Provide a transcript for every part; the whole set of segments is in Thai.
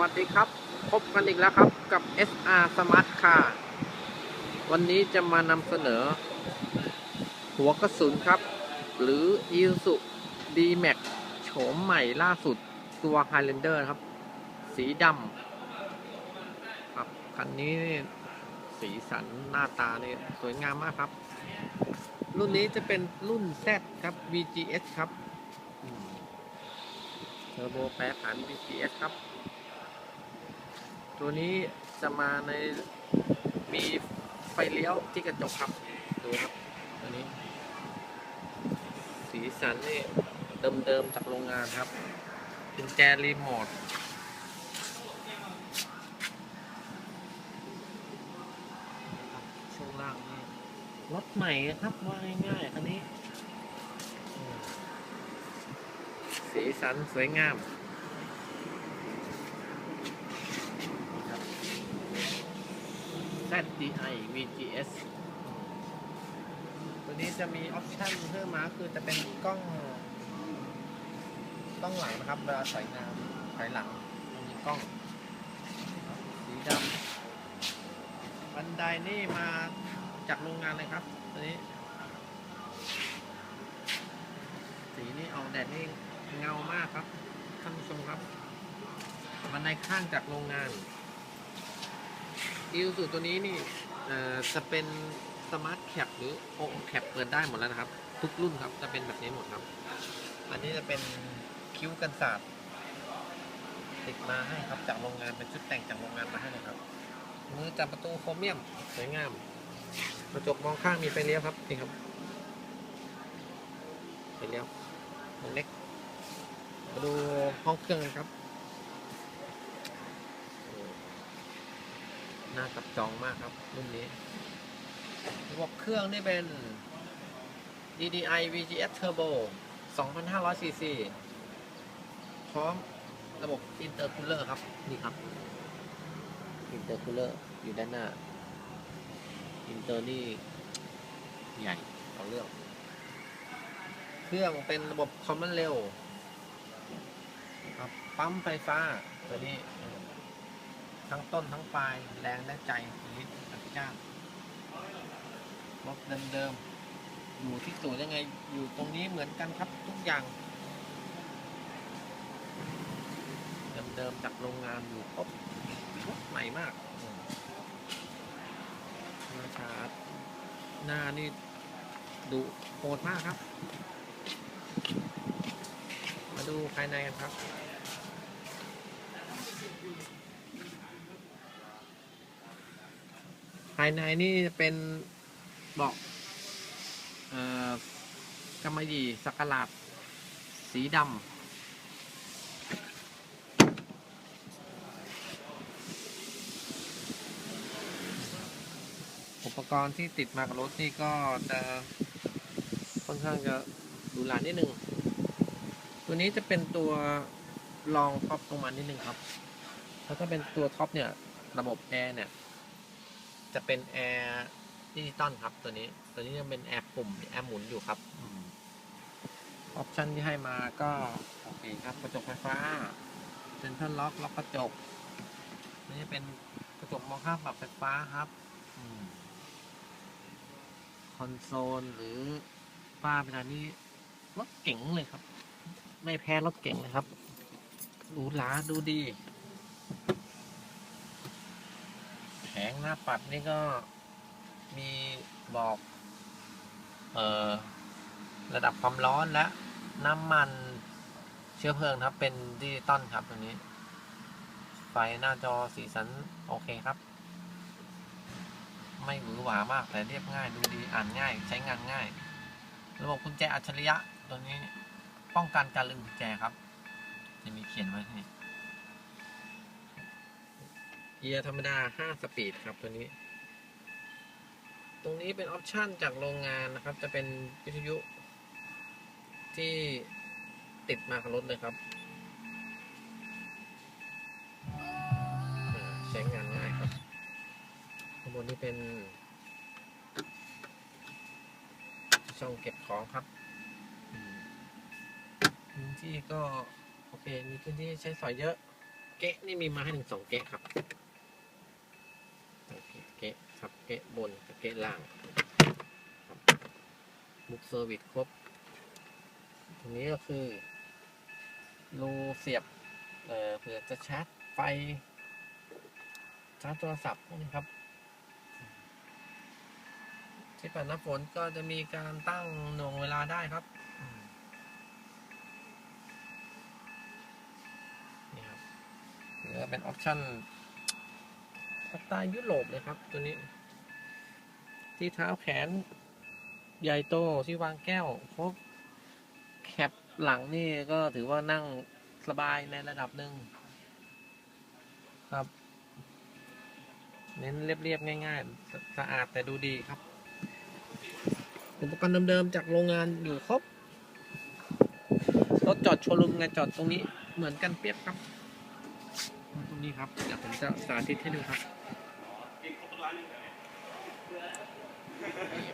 วัสดีครับ พบกันอีกแล้วครับกับ SR Smart Car วันนี้จะมานำเสนอ หัวกระสุนครับ หรือ Isuzu D-Max โฉมใหม่ล่าสุดตัว Highlander ครับ สีดำครับคันนี้สีสันหน้าตาเนี่ยสวยงามมากครับ รุ่นนี้จะเป็นรุ่น Z ครับ VGS ครับเทอร์โบแปรผัน VGS ครับ ตัวนี้จะมาในมีไฟเลี้ยวที่กระจกครับดูครับตัวนี้ สีสันนี่เดิมๆจากโรงงานครับกุญแจรีโมทช่วงล่างนี่รถใหม่ครับว่าง่ายๆคันนี้ สีสันสวยงาม ZDI VGS ตัวนี้จะมีออปชั่นเพิ่มมาคือจะเป็นกล้องกล้องหลังนะครับเวลาถอยงามถอยหลังมันมีกล้องสีดำบันไดนี่มาจากโรงงานเลยครับ ตัวนี้ สีนี่ออกแดดนี่เงามากครับท่านผู้ชมครับ บันไดข้างจากโรงงาน อิลสูตัวนี้นี่เอ่อจะเป็นสมาร์ทแคปหรือโอแคปเปิดได้หมดแล้วนะครับ ทุกรุ่นครับจะเป็นแบบนี้หมดครับ อันนี้จะเป็นคิ้วกันศาสตร์ติดมาให้ครับจากโรงงานเป็นชุดแต่งจากโรงงานมาให้เลยครับ มือจับประตูโครเมียมสวยงามกระจกมองข้างมีไฟเลี้ยวครับนี่ครับไฟเลี้ยววงเล็กมาดูห้องเครื่องกันครับ น่าจับจองมากครับ รุ่นนี้ระบบเครื่องนี่เป็น DDI VGS Turbo 2,500 cc พร้อมระบบ Intercooler ครับ นี่ครับ Intercooler อยู่ด้านหน้า Inter นี่ใหญ่เอาเรื่อง เครื่องเป็นระบบคอมมอนเร็วครับปั๊มไฟฟ้าตัวนี้ ทั้งต้นทั้งปลายแรงและใจลิตรพระเจ้ารถเดิมๆอยู่ที่ตัวยังไง อยู่ตรงนี้เหมือนกันครับทุกอย่าง เดิมๆจากโรงงานอยู่ครบรถใหม่มากมาชาร์จหน้านี่ดุโหดมากครับ มาดูภายในกันครับายในนี่จะเป็นเบอกกำมะหยี่สักหลาด สีดำอุปกรณ์ที่ติดมากับรถนี่ก็จะค่อนข้างจะหรูหรานิดนึง ตัวนี้จะเป็นตัวรองท็อปลงมานิดนึงครับ แล้วก็เป็นตัวท็อปเนี่ย ระบบแอร์เนี่ย จะเป็นแอร์ดิจิตอลครับ ตัวนี้ ตัวนี้จะเป็นแอร์ปุ่มแอร์หมุนอยู่ครับออปชันที่ให้มาก็โอเคครับกระจกไฟฟ้าเซ็นทรัลล็อกล็อกกระจกนี่เป็นกระจกมองข้ามปรับไฟฟ้าครับคอนโซลหรือฝ้าเป็นอันนี้รถเก๋งเลยครับ ไม่แพ้รถเก๋งเลยครับหรูหราดูดี แผงหน้าปัดนี่ก็มีบอก เอ่อ ระดับความร้อนและน้ำมันเชื้อเพลิงครับ เป็นดิจิตอลครับตัวนี้ ไฟหน้าจอสีสันโอเคครับ ไม่หวือหวามากแต่เรียบง่ายดูดีอ่านง่าย ใช้งานง่าย ระบบกุญแจอัจฉริยะตัวนี้ ป้องกันการลืมกุญแจครับ จะมีเขียนไว้ที่นี่ เกียร์ธรรมดา 5 สปีดครับตัวนี้ ตรงนี้เป็นออปชันจากโรงงานนะครับ จะเป็นวิทยุ ที่ติดมากับรถเลยครับ ใช้งานง่ายครับ ข้างบนนี้เป็น ช่องเก็บของครับ พื้นที่ก็ โอเค มีพื้นที่ใช้สอยเยอะ เกะนี่มีมาให้ถึงสองเกะครับ ครับเกะบนกับเกะล่างบุกเซอร์วิสครบตรงนี้ก็คือ รูเสียบเอ่อเผื่อจะชาร์จไฟ ชาร์จโทรศัพท์พวกนี้ครับที่ปัดน้ำฝนก็จะมีการตั้งหน่วงเวลาได้ครับนี่ครับนี่ก็เป็นออปชั่น สไตล์ยุโรปเลยครับ ตัวนี้ ที่เท้าแขน ใหญ่โตที่วางแก้วครบแคปหลังนี่ก็ถือว่านั่งสบายในระดับหนึ่งครับ เน้นเรียบๆง่ายๆสสะอาดแต่ดูดีครับ อุปกรณ์เดิมๆจากโรงงานอยู่ครบรถจอดโชว์รูมไงจอดตรงนี้เหมือนกันเปรียบครับ นี้ครับเดี๋ยวผมจะสาธิตให้ดูครับนี่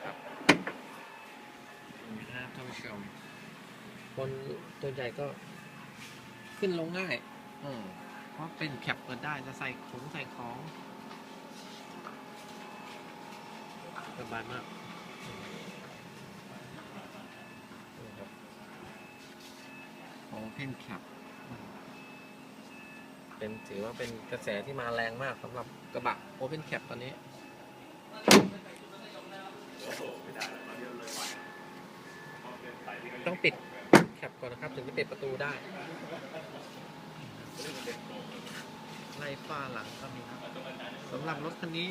ครับนี่นะครับท่านผู้ชมคนตัวใหญ่ก็ขึ้นลงง่ายอืมเพราะเป็นแคปเปิดได้จะใส่ของใส่ของสบายมาก Open Cap เป็ เป็นถือว่าเป็นกระแสที่มาแรงมากสำหรับกระบะ Open Cap ตอนนี้ต้องปิดแคปก่อนนะครับ ถึงจะปิดประตูได้ ไล่ฝ้าหลังก็มีครับสำหรับรถคันนี้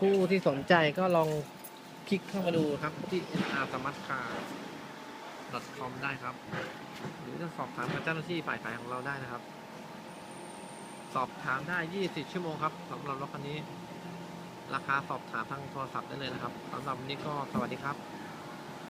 ผู้ที่สนใจก็ลองคลิกเข้ามาดูครับที่ nr s m a r t c a r com ได้ครับ หรือจะสอบถามกับเจ้าหน้าที่ฝ่ายขายของเราได้นะครับ สอบถามได้ 20 ชั่วโมงครับสำหรับรถคันนี้ ราคาสอบถามทางโทรศัพท์ได้เลยนะครับสำหรับวันนี้ก็สวัสดีครับ